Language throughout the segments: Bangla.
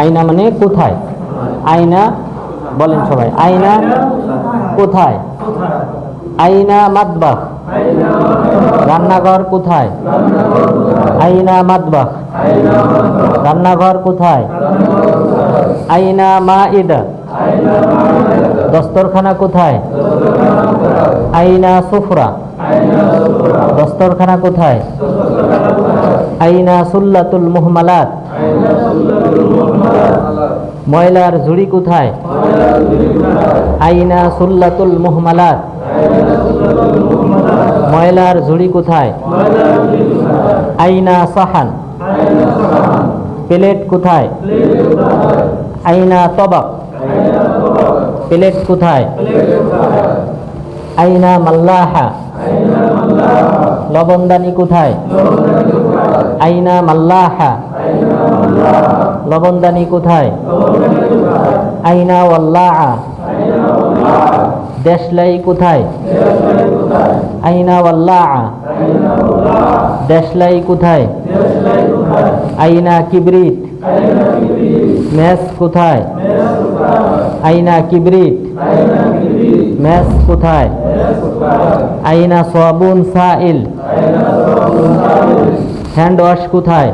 আয়না মানে কোথায়? আয়না বলেন সবাই। আয়না কোথায়? আয়না মাতবাখ রান্নাঘর কোথায়? আয়না মাতবাখ রান্নাঘর কোথায়? আয়না মা ইদা দস্তরখানা কোথায়? আয়না সুফরা। দস্তরখানা কোথায়? আইনা সুল্লাতুল মুহমালাত। ময়লার ঝুড়ি কোথায়? আইনা সুল্লাতুল মুহমালাত। ময়লার ঝুড়ি কোথায়? আইনা সাহান। প্লেট কোথায়? আইনা তবাক প্লেট কোথায়? আইনা মাল্লাহা। লবণদানি কোথায়? আইনা মাল্লাহা। লবণদানি কোথায়? আইনা ওয়াল্লাহা। দেশলাই কোথায়? আইনা ওয়াল্লাহা। দেশলাই কোথায়? আইনা কিবরিত। মেস কোথায়? আইনা কিবরিত। মেস কোথায়? আইনা সাবুন সাইল। হ্যান্ড ওয়াশ কোথায়?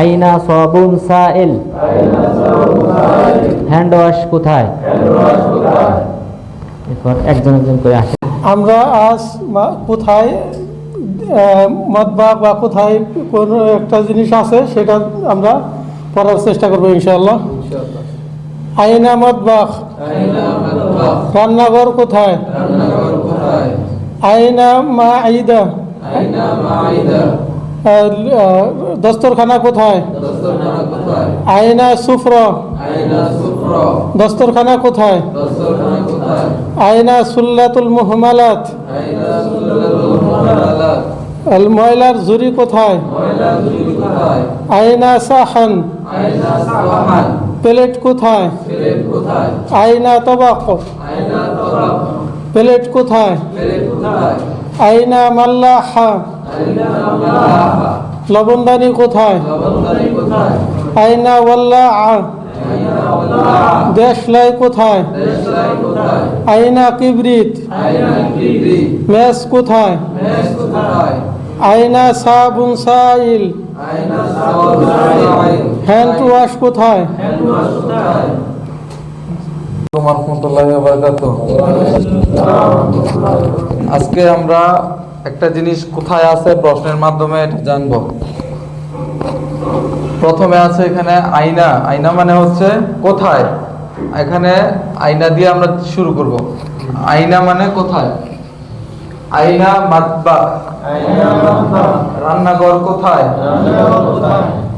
আইনা সাবুন সাইল। হ্যান্ড ওয়াশ কোথায়? এরপর একজন একজন করে আসে। আমরা আজ কোথায় মতবাগ বা কোথায় কোন একটা জিনিস আছে সেটা আমরা পড়ার চেষ্টা করব ইনশাআল্লাহ। আইনা মতবাগ। রান্নাঘর কোথায়? আইনা মা আইদা দস্তরখানা কোথায়? আইনা সুফর। দস্তরখানা কোথায়? আইনা সুল্লাতুল মুহমালাত। ময়লার ঝুরি কোথায়? আইনা সাহান। প্লেট কোথায়? আইনা তবাক প্লেট কোথায়? আইনা মাল্লাহা লবণদানি কোথায়? আইনা ওয়াল্লাহ দেশলাই কোথায়? আইনা কিবরিত। মেস কোথায়? আইনা সাবুন সাইল। হ্যান্ড ওয়াশ কোথায়। আজকে আমরা একটা জিনিস কোথায় আছে প্রশ্নের মাধ্যমে জানব। প্রথমে আছে এখানে আয়না। আয়না মানে হচ্ছে কোথায়? এখানে আয়না দিয়ে আমরা শুরু করব। আয়না মানে কোথায়? আয়না মাতবা। রান্নাঘর কোথায়?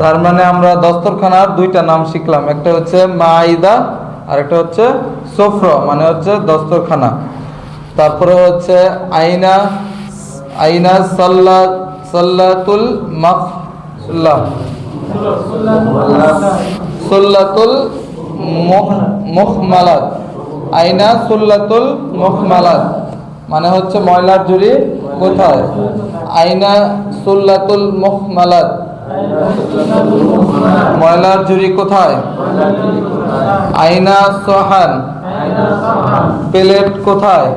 তার মানে আমরা দস্তরখানার দুইটা নাম শিখলাম। একটা হচ্ছে মাইদা আর একটা হচ্ছে সুফর মানে হচ্ছে দস্তরখানা। তারপরে হচ্ছে আইনা আইনা সাল্লা, সাল্লাতুল মাফলা সুল্লাতুল মুহমালাত। আইনা সুল্লাতুল মুহমালাত। মানে হচ্ছে ময়লার জুড়ি কোথায়? আইনা সুল্লাতুল মুহমালাত। ময়লার জুড়ি কোথায়? আইনা সোহান। প্লেট কোথায়?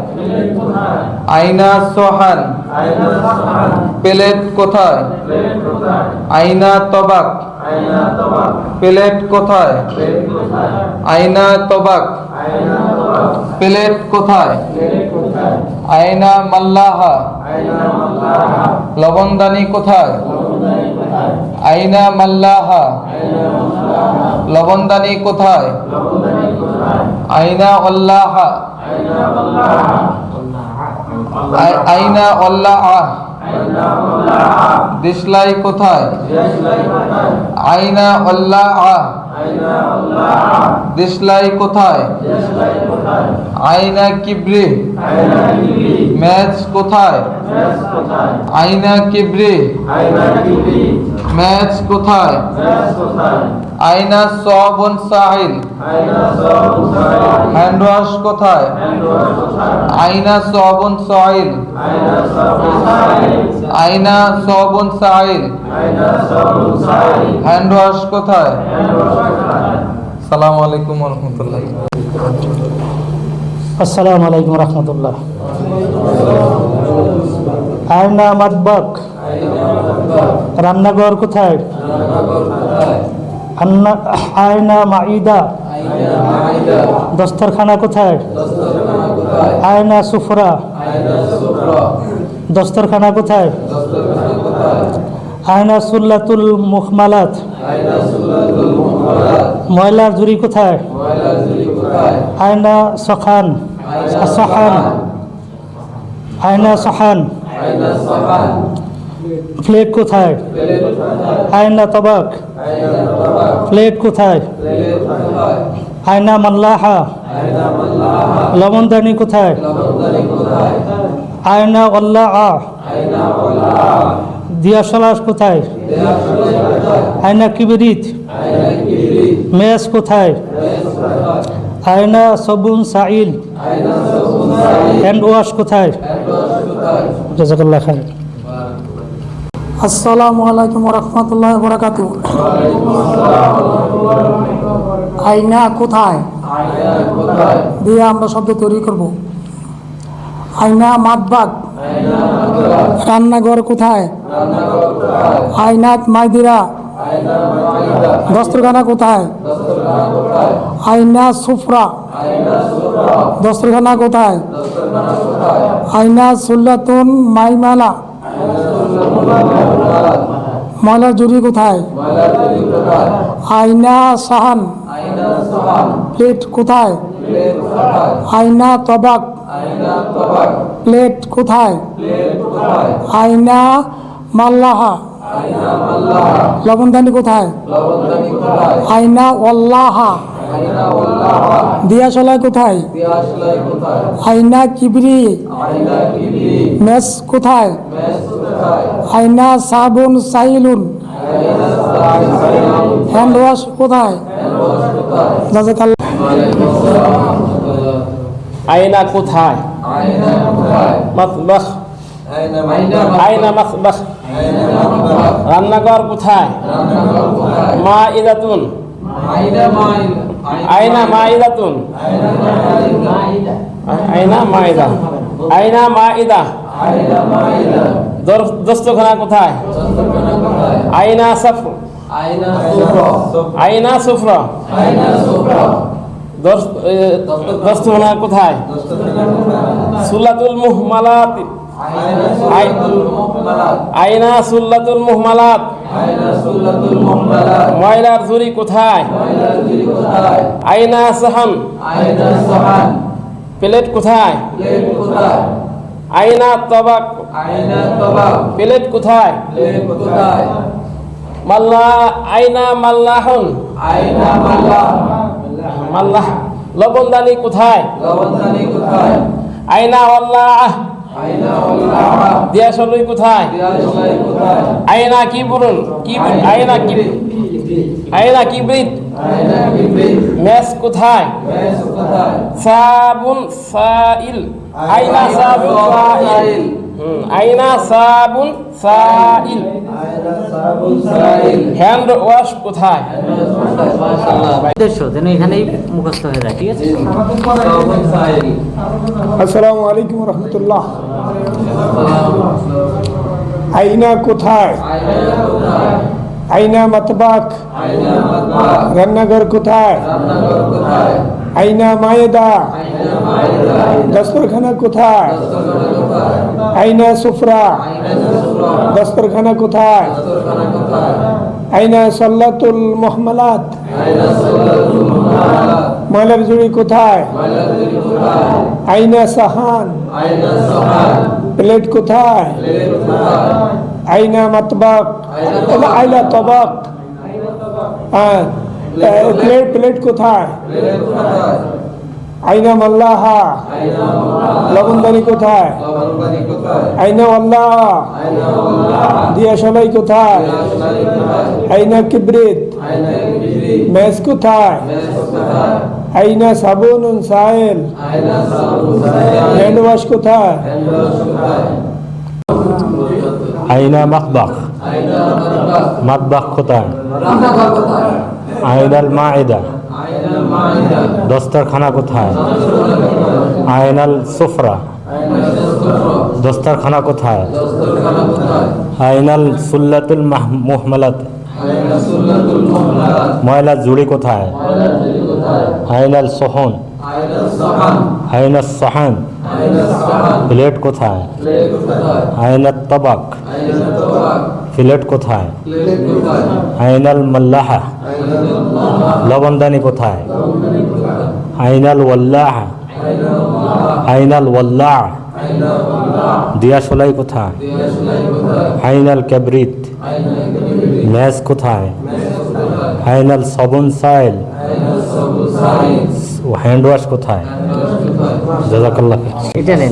আইনা সোহান। প্লেট কোথায়? আইনা তবাক। প্লেট কোথায়? আইনা তবাক। প্লেট কোথায়? আইনা মাল্লাহা। লবণদানি কোথায়? আইনা মাল্লাহা। লবণদানি কোথায়? আইনা অল্লাহা। আই- আইনা অল্লাহ। আহ দেশলাই কোথায়? আইনা অল্লাহ। দেশলাই কোথায়? আইনা কিবরি। ম্যাচ কোথায়? আইনা কিবরি। ম্যাচ কোথায়? আইনা সবন সাহিল। হ্যান্ড ওয়াশ কোথায়? আইনা সবন সাহিল। আইনা সবন সাহিল হ্যান্ড ওয়াশ কোথায়? সালাম আলাইকুম রহমতুল্লাহ। আসসালামু আলাইকুম রহমতুল্লাহ। আয়না মাতবাক রান্নাঘর কোথায়? আন্না- আয়না মাইদা দস্তরখানা কোথায়? আয়না সুফরা। দস্তরখানা কোথায়? আয়না সুল্লাতুল মুখমালাত। ময়লার জুরি কোথায়? আয়না সখান সখান আয়না সহান প্লেট কোথায়? আয়না তবাক প্লেট কোথায়? আয়না মাল্লাহা লবণদানি কোথায়? আয়না অল্লাহ দিয়াশলাস কোথায়? আয়না কিবরিত। মেস কোথায়? আয়না সবুন সাইল। হ্যান্ড ওয়াশ কোথায়? জাজাকাল্লাহ খায় আসসালামু আলাইকুম রহমতুল্লাহ বরাকাত আয়না কোথায়? দিয়ে আমরা শব্দ তৈরি করব। আয়না মাতবাগ। রান্নাঘর কোথায়? আয়নাত মাইদিরা। দস্তরখানা কোথায়? আয়না সুফরা। দস্তরখানা কোথায়? আয়না সুল্লাতুন মাইমালা। ময়লার জুড়ি কোথায়? আয়না সাহান। প্লেট কোথায়? আয়না তবাক। প্লেট কোথায়? আয়না মাল্লাহা। লবণদানি কোথায়? আয়না ওল্লাহা দিয়াশলা কোথায়? আয়না কিবরি। মেস কোথায়? আয়না সাবুন সাইলুন। হ্যান্ড ওয়াশ কোথায় আয়না কোথায়? মাতবাখ আয়না মাতবাখ রান্নাঘর কোথায়? মা ইদাতুন আয়না মা ইদাতুন আয়না মা ইদা আয়না মা ইদা দস্তখানা কোথায়? আয়না সফ আয়না সুফরা। দস্তখানা কোথায়? সুলাতুল মুহমালাত। আয়না সুল্লাতুল মুহমালাত। ময়লার ঝুরি কোথায়? আয়না সাহান। প্লেট কোথায়? আয়না তবাক। প্লেট কোথায়? মাল্লা আয়না মাল্লাহন। মাল্লাহ লবণদানি কোথায়? আয়না আল্লাহ দিয়াশলই কোথায়? আয়না কি বলুন কি আয়না কি আয়না কিবরিত মেস কোথায়? সাবুন সাইল। আয়না সাবুন সাইল। হুম, আয়না সাবুন সাইল। হ্যান্ড ওয়াশ কোথায়? যেন এখানেই মুখস্থ হয়ে যায় ঠিক আছে? আসসালামু আলাইকুম রহমতুল্লাহ। আইনা কোথায়? আইনা মতবাক। রান্নাঘর কোথায়? আইনা মায়েদা। দস্তরখানা কোথায়? আইনা সুফরা। দস্তরখানা কোথায়? আইনা সাল্লাতুল মোহাম্মলাত ময়লার জুড়ি কোথায়? আইনা সাহান। প্লেট কোথায়? আইনা মাতবাক। আইলা তবাক। হ্যাঁ। প্লেট প্লেট কোথায়? আইনা মাল্লাহা। লবণদানি কোথায়? আইনা আল্লাহ দিয়া সলাই কোথায়? আইনা কিবরিত। মেস কোথায়? আইনা সাবুন সাইল হ্যান্ড ওয়াশ কোথায়? আইনা মাতবাখ মাতবাখ কোথায়? আইনাল মাইদা। দস্তরখানা কোথায়? আইনাল সুফরা। দস্তরখানা কোথায়? আইনাল সুল্লাতুল মাহ- মুহমালাত। ময়লা জুড়ি কোথায়? আইনাল সোহন। আইনাল সাহান। প্লেট কোথায়? আইনাল তবাক। প্লেট কোথায়? আইনাল মাল্লাহা লবণদানি কোথায়? আইনাল ওয়াল্লাহ আইনাল ওয়াল্লাহ দিয়াশলাই কোথায়? আইনাল ক্যাবরিত ম্যাজ কোথায়? আইনাল সবন সাইল হ্যান্ড ওয়াশ কোথায়? জাজাকাল্লাহ এটা নেন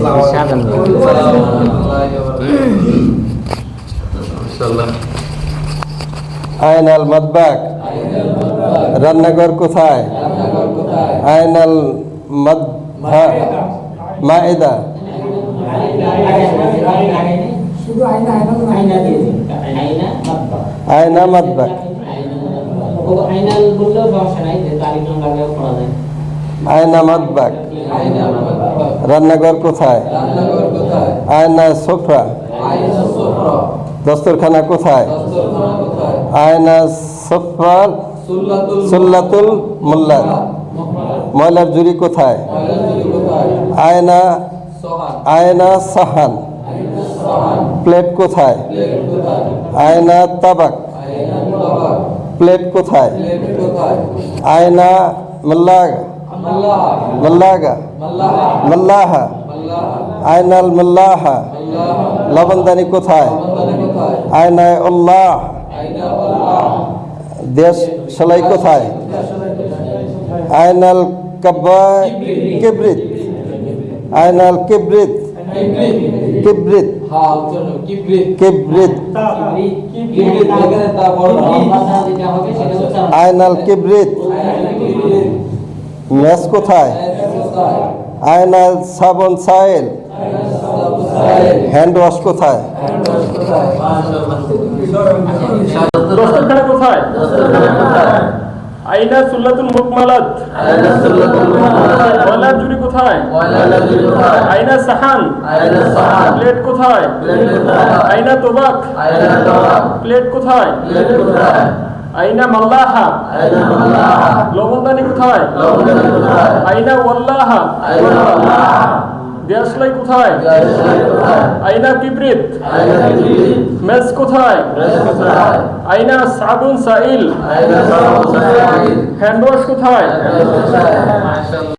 আয়নাল মাতবাক রান্নাঘর কোথায়? আয়নাল মদ মায়েদা। শুধু আইনা আইনা আয়না মাতবাক আইনাল বললেও সমস্যা নাই যে তারিখ নাম্বার পড়া যায়। আয়না মাতবাক রান্নাঘর কোথায়? আয়না সোফরা দস্তরখানা কোথায়? আয়না সোফরা সুল্লাতুল মোল্লা। ময়লার জুড়ি কোথায়? আয়না আয়না সাহান। প্লেট কোথায়? আয়না তাবাক। প্লেট কোথায়? আয়না মাল্লাগা মাল্লাগা মাল্লাহা। আয়নাল মাল্লাহা, লবণদানি কোথায়? আয়নায় উল্লাহ দেশ সেলাই কোথায়? আয়নাল কিবরিত আয়নাল কিবরিত কিবরিত কিবরিত আয়নাল কিবরিত ম্যাচ কোথায়? আয়নাল সাবন সাইল হ্যান্ড ওয়াশ কোথায়? কোথায়? আইনা সুল্লাতুল মুকমালাত। ময়লার জুড়ি কোথায়? আইনা সাহান। প্লেট কোথায়? আইনা তোবাক। প্লেট কোথায়? আইনা মাল্লাহা। লবণদানি কোথায়? আইনা ওয়াল্লাহা। গ্যাসলাই কোথায়? আইনা কিবরিত। মেস কোথায়? আইনা সাবুন সাইল। হ্যান্ড ওয়াশ কোথায়?